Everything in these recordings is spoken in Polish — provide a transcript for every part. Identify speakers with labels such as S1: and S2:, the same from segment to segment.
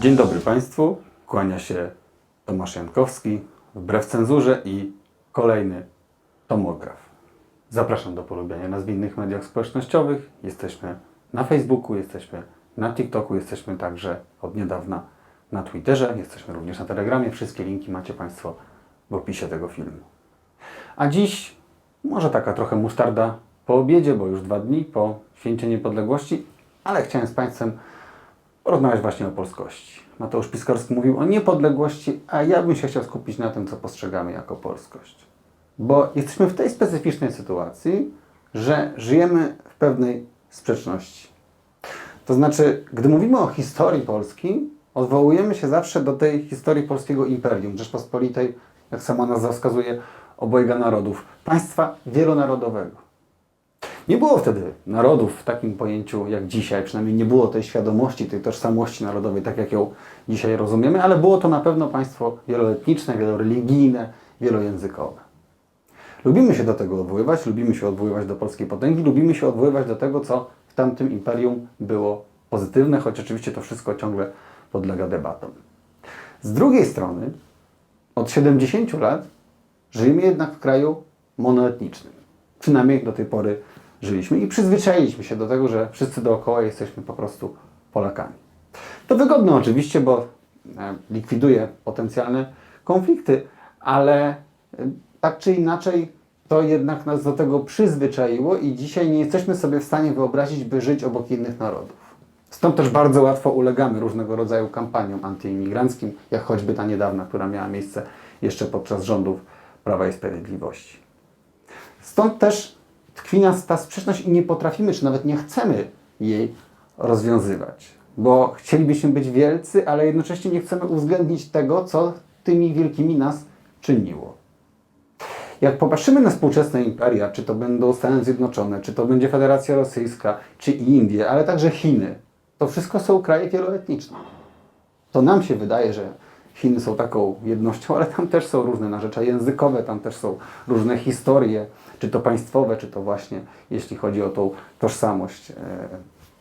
S1: Dzień dobry Państwu, kłania się Tomasz Jankowski, wbrew cenzurze i kolejny tomograf. Zapraszam do polubiania nas w innych mediach społecznościowych. Jesteśmy na Facebooku, jesteśmy na TikToku, jesteśmy także od niedawna na Twitterze, jesteśmy również na Telegramie. Wszystkie linki macie Państwo w opisie tego filmu. A dziś może taka trochę mustarda po obiedzie, bo już dwa dni po święcie niepodległości, ale chciałem z Państwem porozmawiać właśnie o polskości. Mateusz Piskorski mówił o niepodległości, a ja bym się chciał skupić na tym, co postrzegamy jako polskość. Bo jesteśmy w tej specyficznej sytuacji, że żyjemy w pewnej sprzeczności. To znaczy, gdy mówimy o historii Polski, odwołujemy się zawsze do tej historii polskiego imperium, Rzeczpospolitej, jak sama nazwa wskazuje, obojga narodów, państwa wielonarodowego. Nie było wtedy narodów w takim pojęciu jak dzisiaj, przynajmniej nie było tej świadomości, tej tożsamości narodowej, tak jak ją dzisiaj rozumiemy, ale było to na pewno państwo wieloetniczne, wieloreligijne, wielojęzykowe. Lubimy się do tego odwoływać, lubimy się odwoływać do polskiej potęgi, lubimy się odwoływać do tego, co w tamtym imperium było pozytywne, choć oczywiście to wszystko ciągle podlega debatom. Z drugiej strony, od 70 lat żyjemy jednak w kraju monoetnicznym. Przynajmniej do tej pory żyliśmy i przyzwyczailiśmy się do tego, że wszyscy dookoła jesteśmy po prostu Polakami. To wygodne oczywiście, bo e, likwiduje potencjalne konflikty, ale e, tak czy inaczej to jednak nas do tego przyzwyczaiło i dzisiaj nie jesteśmy sobie w stanie wyobrazić, by żyć obok innych narodów. Stąd też bardzo łatwo ulegamy różnego rodzaju kampaniom antyimigranckim, jak choćby ta niedawna, która miała miejsce jeszcze podczas rządów Prawa i Sprawiedliwości. Stąd też tkwi nas ta sprzeczność i nie potrafimy, czy nawet nie chcemy jej rozwiązywać. Bo chcielibyśmy być wielcy, ale jednocześnie nie chcemy uwzględnić tego, co tymi wielkimi nas czyniło. Jak popatrzymy na współczesne imperia, czy to będą Stany Zjednoczone, czy to będzie Federacja Rosyjska, czy Indie, ale także Chiny, to wszystko są kraje wieloetniczne. To nam się wydaje, że Chiny są taką jednością, ale tam też są różne narzecza językowe, tam też są różne historie, czy to państwowe, czy to właśnie jeśli chodzi o tą tożsamość e,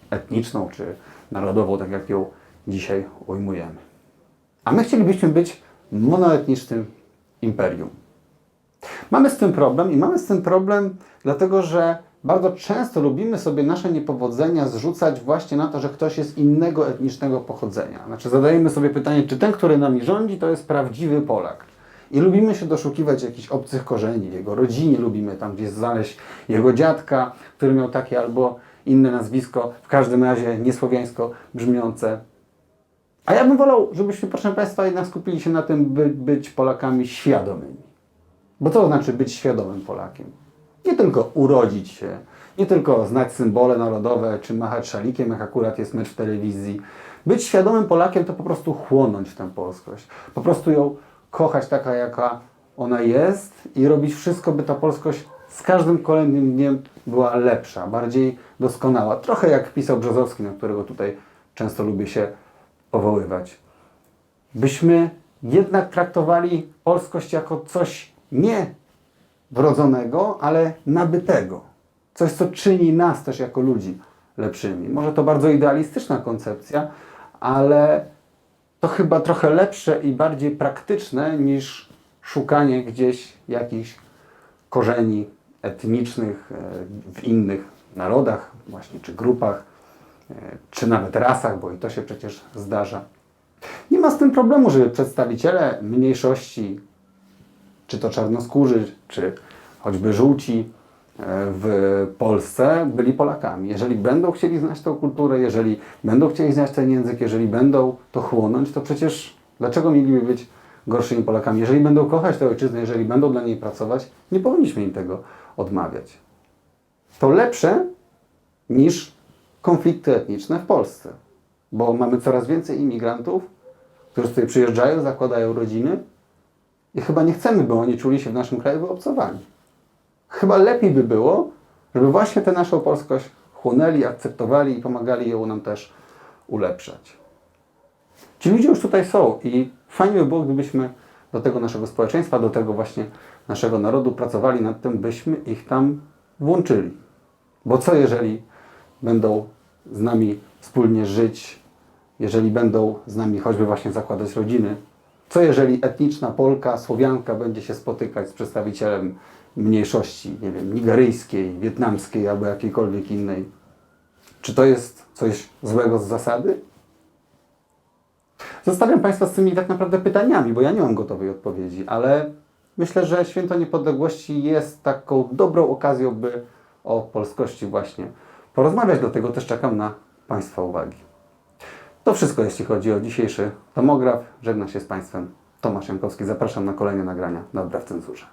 S1: etniczną, czy narodową, tak jak ją dzisiaj ujmujemy. A my chcielibyśmy być monoetnicznym imperium. Mamy z tym problem i mamy z tym problem dlatego, że bardzo często lubimy sobie nasze niepowodzenia zrzucać właśnie na to, że ktoś jest innego etnicznego pochodzenia. Znaczy zadajemy sobie pytanie, czy ten, który nami rządzi, to jest prawdziwy Polak. I lubimy się doszukiwać jakichś obcych korzeni w jego rodzinie, lubimy tam gdzieś znaleźć jego dziadka, który miał takie albo inne nazwisko, w każdym razie niesłowiańsko brzmiące. A ja bym wolał, żebyśmy, proszę Państwa, jednak skupili się na tym, by być Polakami świadomymi. Bo to znaczy być świadomym Polakiem. Nie tylko urodzić się, nie tylko znać symbole narodowe, czy machać szalikiem, jak akurat jest mecz w telewizji. Być świadomym Polakiem to po prostu chłonąć tę polskość. Po prostu ją kochać taka, jaka ona jest i robić wszystko, by ta polskość z każdym kolejnym dniem była lepsza, bardziej doskonała. Trochę jak pisał Brzozowski, na którego tutaj często lubię się powoływać. Byśmy jednak traktowali polskość jako coś nie wrodzonego, ale nabytego. Coś, co czyni nas też jako ludzi lepszymi. Może to bardzo idealistyczna koncepcja, ale to chyba trochę lepsze i bardziej praktyczne niż szukanie gdzieś jakichś korzeni etnicznych e, w innych narodach, właśnie czy grupach, e, czy nawet rasach, bo i to się przecież zdarza. Nie ma z tym problemu, żeby przedstawiciele mniejszości czy to czarnoskórzy, czy choćby żółci e, w Polsce byli Polakami. Jeżeli będą chcieli znać tę kulturę, jeżeli będą chcieli znać ten język, jeżeli będą to chłonąć, to przecież dlaczego mieliby być gorszymi Polakami? Jeżeli będą kochać tę ojczyznę, jeżeli będą dla niej pracować, nie powinniśmy im tego odmawiać. To lepsze niż konflikty etniczne w Polsce, bo mamy coraz więcej imigrantów, którzy tutaj przyjeżdżają, zakładają rodziny, i chyba nie chcemy, by oni czuli się w naszym kraju wyobcowani. Chyba lepiej by było, żeby właśnie tę naszą polskość chłonęli, akceptowali i pomagali ją nam też ulepszać. Ci ludzie już tutaj są i fajnie by było, gdybyśmy do tego naszego społeczeństwa, do tego właśnie naszego narodu pracowali nad tym, byśmy ich tam włączyli. Bo co jeżeli będą z nami wspólnie żyć jeżeli będą z nami choćby właśnie zakładać rodziny? Co jeżeli etniczna Polka, Słowianka będzie się spotykać z przedstawicielem mniejszości, nie wiem, nigeryjskiej, wietnamskiej albo jakiejkolwiek innej? Czy to jest coś złego z zasady? Zostawiam Państwa z tymi tak naprawdę pytaniami, bo ja nie mam gotowej odpowiedzi, ale myślę, że Święto Niepodległości jest taką dobrą okazją, by o polskości właśnie porozmawiać, dlatego też czekam na Państwa uwagi. To wszystko, jeśli chodzi o dzisiejszy tomograf. Żegna się z Państwem Tomasz Jankowski. Zapraszam na kolejne nagrania. Dobra w cenzurze.